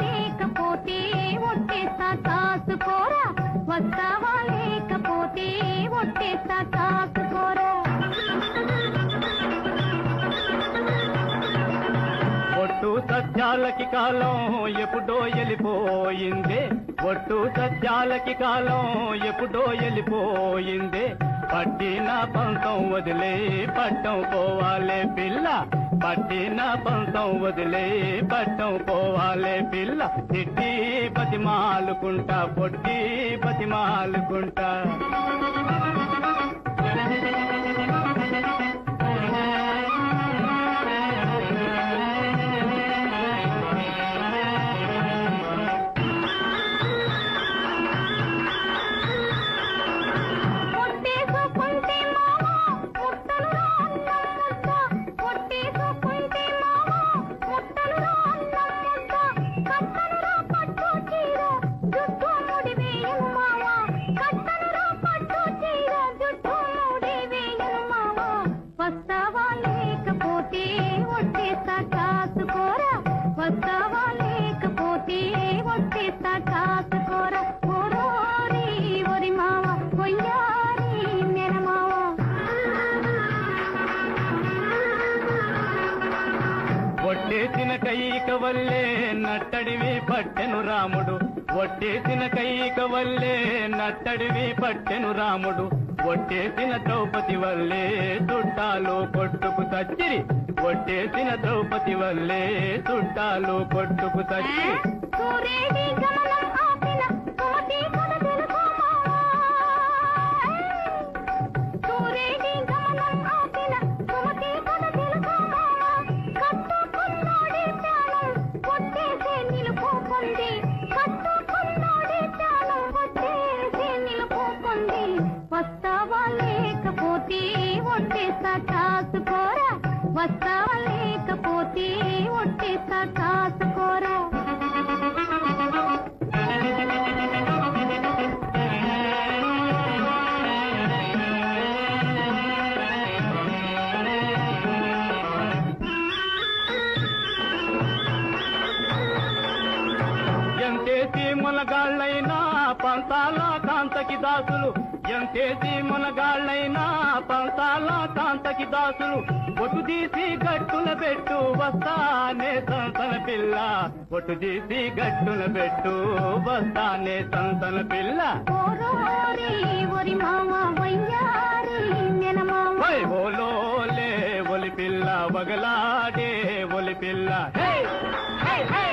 లేకపోతే ఒట్టేస్తా కాసుకోరా వస్తావా లేకపోతే ఒట్టేస్తా కాసుకోరా ఒట్టు సత్యాలకి కాలం ఎప్పుడో వెళ్ళిపోయిందే. ఒట్టు సత్యాలకి కాలం ఎప్పుడో వెళ్ళిపోయిందే. పట్టిన పంతం వదిలే పట్టం పోవాలే పిల్ల. పట్టిన పంతం వదిలే పట్టం పోవాలే పిల్ల. తిట్టి బతిమాలుకుంటా పొట్టి బతిమాలుకుంటా. వస్తావా లేకపోతే ఒట్టేస్తా కాసుకోరా ఓరోరి ఒరి కొయ్యారి ఒట్టేసిన వల్లే నట్టడివి పట్టెను రాముడు. ఒట్టేసిన కయ్యిక వల్లే నట్టడివి పట్టెను రాముడు. ఒట్టేసిన ద్రౌపది వల్లే చుట్టాలు కొట్టుకు తచ్చిరి. కొట్టేసిన ద్రౌపది వల్లే చుట్టాలు కొట్టుకు తచ్చిరి వస్తావా లేకపోతే ఒట్టేస్తా కాసుకోరా వస్తావా లేకపోతే ఒట్టేస్తా కాసుకోరా ఎంతేసి మునగాళ్ళైనా పంతాల కాంతకి దాసులు ఎంతేసి మునగాళ్ళైనా పంతాల కాంతకి దాసులు ఒట్టు తీసి గట్టున పెట్టు వస్తానే సంతన పిల్ల ఒట్టు తీసి గట్టున పెట్టు వస్తానే సంతన పిల్ల ఓరోరి ఒరి ఒలి పిల్ల వగలాడే ఒలి పిల్ల! హే! హే!